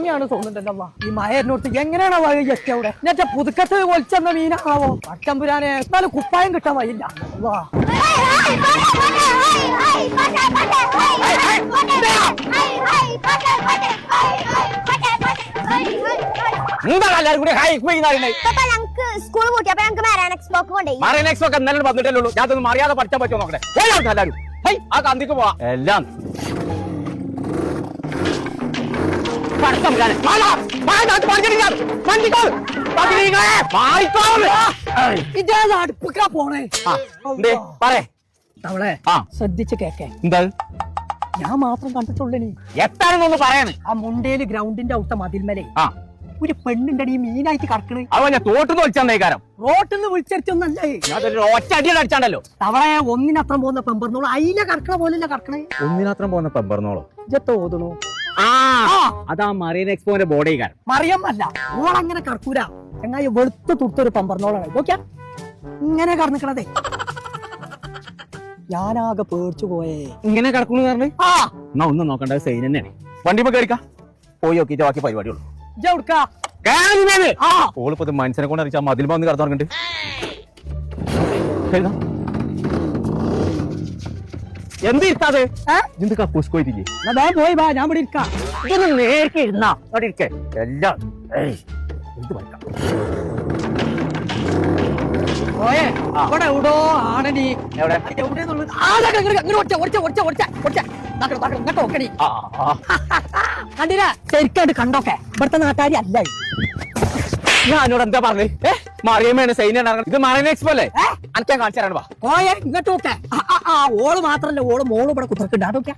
അങ്ങനെയാണ് തോന്നുന്നുണ്ടല്ലോ. ഈ മയറിനോട്ട് എങ്ങനെയാണ് വഴി ഞാൻ അവിടെ? എന്നിട്ട് പുതുക്കത്ത് ഒളിച്ചെന്ന മീനാണാവോ? പച്ചമ്പുരാനെ എന്നാലും കുപ്പായം കിട്ടാൻ വഴിയില്ല. അല്ലാ. എന്താണ് എല്ലാവരും കൂടി ഹൈ സ്കൂൾ അപ്പൊ മാരാൻ എക്സ്പോക്ക് കൊണ്ടേ ഒക്കെ ഇന്നലെ വന്നിട്ടല്ലേ ഉള്ളൂ. അറിയാതെ പഠിച്ചാൽ പറ്റുമോ നോക്കട്ടെ? എല്ലാവരും ഹൈ ആ കന്തിക്ക് പോവാ. എല്ലാം അടുപ്പിക്കാ പോണേ. ശ്രദ്ധിച്ച് കേക്കേ. എന്താ? ഞാൻ മാത്രം കണ്ടിട്ടുള്ളൂ നീ എത്താണെന്നൊന്ന് പറയാണ്. ആ മുണ്ടേൽ ഗ്രൗണ്ടിന്റെ ഔത്ത മതിൽമലേ. ആ. ഒരു പെണ്ണിന്റെ അടി മീനായിട്ട് കറക്കണ്. അവ ഞാൻ തോട്ടുന്ന് വലിച്ചാൽ റോട്ടിൽ നിന്ന് വിളിച്ചെടുത്തൊന്നല്ലേ ഞാൻ ഒറ്റ അടിയാണ് അടിച്ചാണ്ടല്ലോ. തവളെ ഒന്നിനത്രം പോകുന്ന പെമ്പറന്നോളൂ അയില കറക്കണ പോലെയല്ല കറക്കണേ. ഒന്നിനത്രം പോകുന്ന പെമ്പറന്നോളോ ആ അതാ മറിയൻ എക്സ്പോന്റെ ബോഡി കാരൻ മറിയമ്മല്ല ഓളങ്ങനെ കർക്കൂര. ചങ്ങായി വെളുത്ത് തുടുത്തൊരു പമ്പർന്നോളാണ്. നോക്കിയാ? ഇങ്ങനെ കറന്നിക്കണതേ. ഞാനാകെ പേടിച്ചു പോയേ. ഇങ്ങനെ കിടക്കുന്നു പറഞ്ഞു എന്നാ ഒന്നും നോക്കണ്ട സൈൻ തന്നെയാണ്. വണ്ടി കയറിക്ക പോയി നോക്കിട്ട് ബാക്കി പരിപാടിയുള്ളൂ ഓളിപ്പോ മനുഷ്യനെ കൊണ്ട് അറിയിച്ചാൽ മതിൽ വന്ന് കടന്നു എന്ത് ഇരുത്താതെ ഏ? എന്ത് കക്കൂസ് പോയിട്ടില്ലേ എന്നാ പോയി വാ ഞാൻ ഇവിടെ ഇരിക്കാം. ഇതൊന്ന് നേർക്ക് ഇരുന്നാ. അവിടെ ഇരിക്കേ. എല്ലാം എന്ത് പഠിക്കാം പോയേ ആ. ഇവിടെ എവിടോ ആണടി. എവിടെ? എവിടെയെന്നുള്ളത് ആ ദാ ഇങ്ങട് ഇങ്ങട് ഒറ്റ ഒറ്റ ഒറ്റ ഒറ്റ ഒറ്റ. കണ്ടില്ല? ശരിക്കാണ്ട് കണ്ടോക്കെ. ഇവിടുത്തെ നാട്ടുകാരി അല്ല ഞാനോട് എന്താ പറഞ്ഞേ? മറിയമ്മയാണ് സൈൻ ഇത് മറൈൻ എക്സ്പോ അല്ലേ? അനക്കാൻ കാണിച്ചു തരാണ് വാ. ഓയെ ഇങ്ങോട്ട് നോക്കേ. ആ, ആ, ഓൾ മാത്രല്ല ഓൾ മോൾ ഇവിടെ കുത്തിർക്കുണ്ട് അതൊക്കെ.